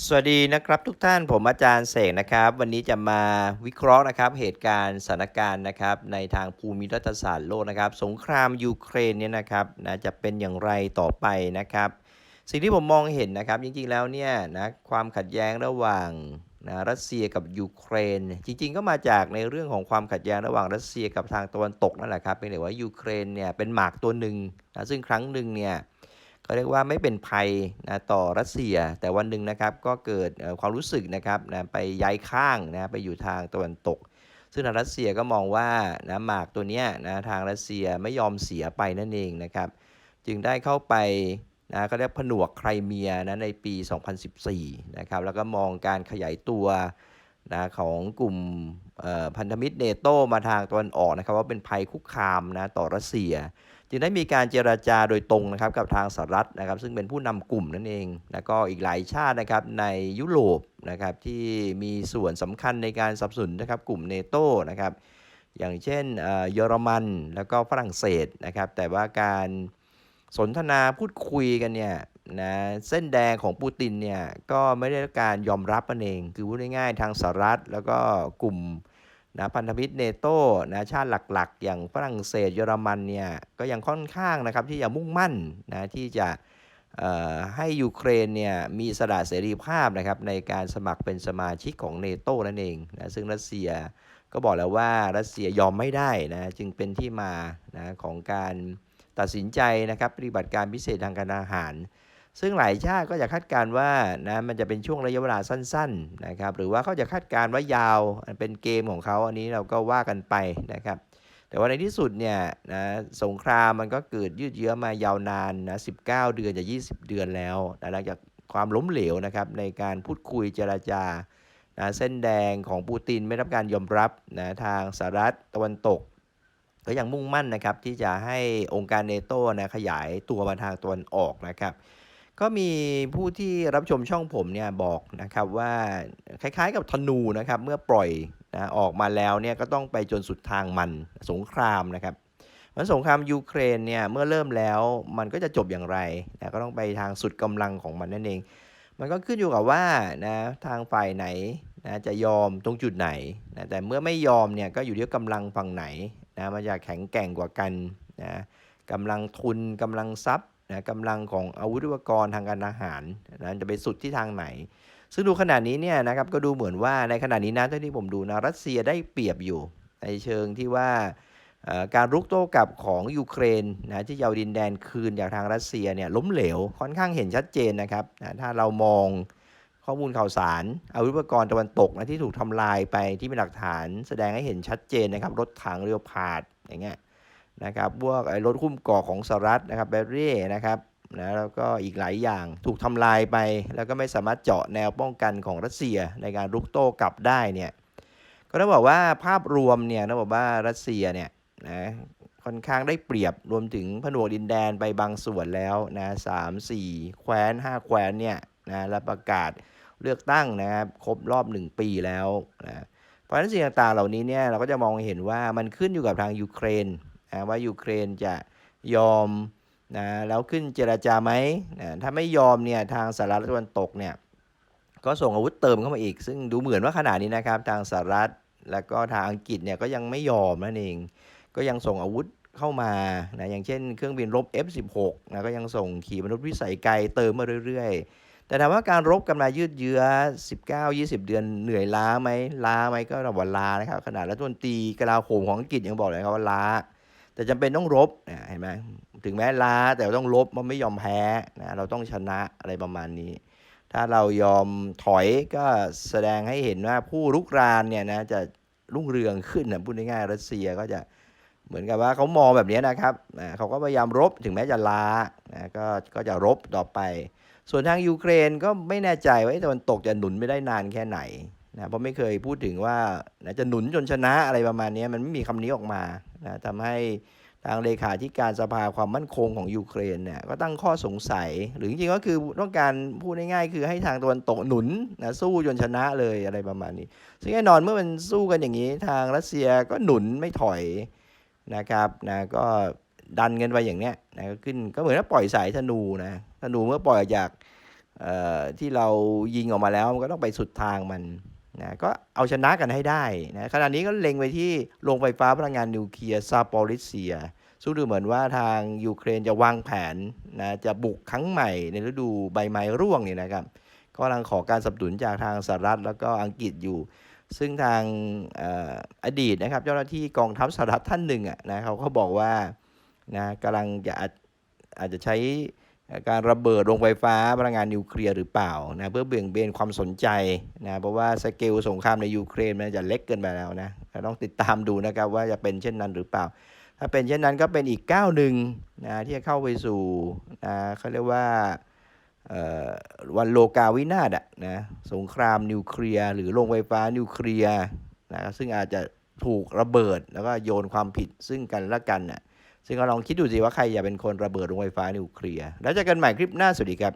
สวัสดีนะครับทุกท่านผมอาจารย์เสกนะครับ วันนี้จะมาวิเคราะห์นะครับ เหตุการณ์สถานการณ์นะครับ ในทางภูมิรัฐศาสตร์โลกนะครับ สงครามยูเครนเนี่ยนะครับนะจะเป็นอย่างไรต่อไปนะครับ สิ่งที่ผมมองเห็นนะครับ จริงๆแล้วเนี่ยนะความขัดแย้งระหว่างนะรัสเซียกับยูเครน จริง ๆ ก็มาจากในเรื่องของความขัดแย้งระหว่างรัสเซียกับทางตะวันตกนั่นแหละครับเป็นแต่ว่ายูเครนเนี่ยเป็นหมากตัวหนึ่งนะซึ่งครั้งหนึ่งเนี่ย ก็เรียกว่าไม่เป็นภัยนะต่อรัสเซีย แต่วันหนึ่งนะครับก็เกิดความรู้สึกนะครับนะไปย้ายข้างนะไปอยู่ทางตะวันตก ซึ่งทางรัสเซียก็มองว่านะหมากตัวเนี้ยนะทางรัสเซียไม่ยอมเสียไปนั่นเองนะครับ จึงได้เข้าไปนะก็เรียกผนวกไครเมียนะในปี 2014 นะครับ แล้วก็มองการขยายตัวนะของกลุ่มพันธมิตรเนโตมาทางตะวันออกนะครับว่าเป็นภัยคุกคามนะต่อรัสเซีย จึงได้มีการเจราจาโดยตรงนะครับกับทางสหรัฐนะครับ ซึ่งเป็นผู้นำกลุ่มนั่นเอง แล้วก็อีกหลายชาตินะครับในยุโรปนะครับที่มีส่วนสำคัญในการสนับสนุนนะครับกลุ่มเนโตนะครับอย่างเช่นเยอรมันแล้วก็ฝรั่งเศสนะครับ แต่ว่าการสนทนาพูดคุยกันเนี่ยนะเส้นแดงของปูตินเนี่ยก็ไม่ได้การยอมรับนั่นเอง คือพูดง่ายๆทางสหรัฐแล้วก็กลุ่ม นะพันธมิตรเนโตนะชาติหลักๆ อย่างฝรั่งเศสเยอรมันเนี่ยก็ยังค่อนข้างนะครับที่จะมุ่งมั่นนะที่จะให้ยูเครนเนี่ยมีสระเสรีภาพนะครับในการสมัครเป็นสมาชิกของเนโตนั่นเองนะซึ่งรัสเซียก็บอกแล้วว่ารัสเซียยอมไม่ได้นะจึงเป็นที่มานะของการตัดสินใจนะครับปฏิบัติการพิเศษทางการอาหาร ซึ่งหลายชาติก็จะคาดการณ์ว่านะมันจะเป็นช่วงระยะเวลาสั้นๆนะครับหรือว่าเขาจะคาดการณ์ว่ายาวเป็นเกมของเขาอันนี้เราก็ว่ากันไปนะครับแต่ว่าในที่สุดเนี่ยนะสงครามมันก็เกิดยืดเยื้อมายาวนานนะ19 เดือนจะ20 เดือนแล้วนะหลังจากความล้มเหลวนะครับในการพูดคุยเจราจานะเส้นแดงของปูตินไม่รับการยอมรับนะทางสหรัฐตะวันตกก็ยังมุ่งมั่นนะครับที่จะให้องค์การเนโตนะขยายตัวมาทางตะวันออกนะครับ ก็มีผู้ที่รับชมช่องผมเนี่ยบอกนะครับว่าคล้ายๆกับธนูนะครับ เมื่อปล่อยนะออกมาแล้วเนี่ยก็ต้องไปจนสุดทางมันสงครามนะครับมันสงครามยูเครนเนี่ยเมื่อเริ่มแล้วมันก็จะจบอย่างไรนะก็ต้องไปทางสุดกำลังของมันนั่นเอง มันก็ขึ้นอยู่กับว่านะทางฝ่ายไหนนะจะยอมตรงจุดไหนนะแต่เมื่อไม่ยอมเนี่ยก็อยู่ที่กำลังฝั่งไหนนะมันจะแข็งแกร่งกว่ากันนะกำลังทุนกำลังทรัพย์นะกำลังของอาวุธอุปกรณ์ทางการอาหารนะจะไปสุดที่ทางไหน ซึ่งดูขนาดนี้เนี่ยนะครับก็ดูเหมือนว่าในขณะนี้นะท่าที่ผมดูนะรัสเซียได้เปรียบอยู่ ในเชิงที่ว่าการรุกโต้กลับของยูเครนนะที่จะเอาดินแดนคืนจากทางรัสเซียเนี่ยล้มเหลวค่อนข้างเห็นชัดเจนนะครับนะถ้าเรามองข้อมูลข่าวสารอาวุธอุปกรณ์ตะวันตกนะที่ถูกทำลายไปที่เป็นหลักฐาน แสดงให้เห็นชัดเจนนะครับรถถังเรียวพาดอย่างเงี้ย นะครับพวกไอ้รถคุ้มกาะของสหรัฐนะครับแบรี่นะครับนะแล้วก็อีกหลายอย่างถูกทำลายไป แล้วก็ไม่สามารถเจาะแนวป้องกันของรัสเซียในการรุกโต้กลับได้เนี่ยก็ต้องบอกว่าภาพรวมเนี่ยต้องบอกว่ารัสเซียเนี่ยนะค่อนข้างได้เปรียบรวมถึงผนวกดินแดนไปบางส่วนแล้วนะสามสี่แคว้นห้าแคว้นเนี่ยนะและประกาศเลือกตั้งนะครับครบรอบหนึ่งปีแล้วนะเพราะฉะนั้นสิ่งต่างๆเหล่านี้เนี่ยเราก็จะมองเห็นว่ามันขึ้นอยู่กับทางยูเครน นะว่ายูเครนจะยอมนะแล้วขึ้นเจราจาไหมนะถ้าไม่ยอมเนี่ยทางสหรัฐตะวันตกเนี่ยก็ส่งอาวุธเติมเข้ามาอีก ซึ่งดูเหมือนว่าขณะนี้นะครับทางสหรัฐแล้วก็ทางอังกฤษเนี่ยก็ยังไม่ยอมนั่นเอง ก็ยังส่งอาวุธเข้ามานะอย่างเช่นเครื่องบินรบ F16 นะก็ยังส่งขีปนาวุธวิสัยไกลเติมมาเรื่อยๆ แต่ถามว่าการรบกันมายืดเยื้อ 19-20 เดือนเหนื่อยล้าไหมล้าไหมก็ระว่าล้านะครับขนาดรัฐมนตรีกลาโหมของอังกฤษยังบอกเลยครับว่าล้า แต่จำเป็นต้องรบนะเห็นไหมถึงแม้ล้าแต่ต้องรบมันไม่ยอมแพ้นะเราต้องชนะอะไรประมาณนี้ ถ้าเรายอมถอยก็แสดงให้เห็นว่าผู้รุกรานเนี่ยนะจะรุ่งเรืองขึ้นนะพูดง่ายๆรัสเซียก็จะเหมือนกับว่าเขามองแบบนี้นะครับนะเขาก็พยายามรบถึงแม้จะล้านะก็ก็จะรบต่อไป ส่วนทางยูเครนก็ไม่แน่ใจว่าตะวันตกจะหนุนไม่ได้นานแค่ไหนนะเพราะไม่เคยพูดถึงว่านะจะหนุนจนชนะอะไรประมาณนี้มันไม่มีคำนี้ออกมา นะทำให้ทางเลขาธิการสภาความมั่นคงของยูเครนเนี่ยก็ตั้งข้อสงสัย หรือจริงๆก็คือต้องการพูดง่ายๆคือให้ทางตะวันตกหนุนนะสู้จนชนะเลยอะไรประมาณนี้ ซึ่งแน่นอนเมื่อมันสู้กันอย่างนี้ ทางรัสเซียก็หนุนไม่ถอยนะครับนะก็ดันกันไปอย่างเนี้ยนะก็ขึ้นก็เหมือนกับปล่อยสายธนูนะธนูเมื่อปล่อยจากเอ่อที่เรายิงออกมาแล้วมันก็ต้องไปสุดทางมัน นะก็เอาชนะกันให้ได้นะขณะนี้ก็เล็งไปที่โรงไฟฟ้าพลังงานนิวเคลียร์ซาปอริเซียซึ่งดูเหมือนว่าทางยูเครนจะวางแผนนะจะบุกครั้งใหม่ในฤดูใบไม้ร่วงเนี่ยนะครับก็กำลังขอการสนับสนุนจากทางสหรัฐแล้วก็อังกฤษอยู่ ซึ่งทางออดีตนะครับเจ้าหน้าที่กองทัพสหรัฐท่านหนึ่งอะนะเขาก็บอกว่านะกำลังจะอาจจะใช้ การระเบิดโรงไฟฟ้าพลังงานนิวเคลียร์หรือเปล่านะเพื่อเบี่ยงเบนความสนใจนะเพราะว่าสเกลสงครามในยูเครนมันจะเล็กเกินไปแล้วนะต้องติดตามดูนะครับว่าจะเป็นเช่นนั้นหรือเปล่า ถ้าเป็นเช่นนั้นก็เป็นอีกก้าวหนึ่งนะที่จะเข้าไปสู่นะเขาเรียกว่าวันโลกาวินาศอะนะสงครามนิวเคลียร์หรือโรงไฟฟ้านิวเคลียร์นะซึ่งอาจจะถูกระเบิดแล้วก็โยนความผิดซึ่งกันและกันน่ะ ซึ่งก็ลองคิดดูสิว่าใครอยากเป็นคนระเบิดโรงไฟฟ้านิวเคลียร์ แล้วเจอกันใหม่คลิปหน้าสวัสดีครับ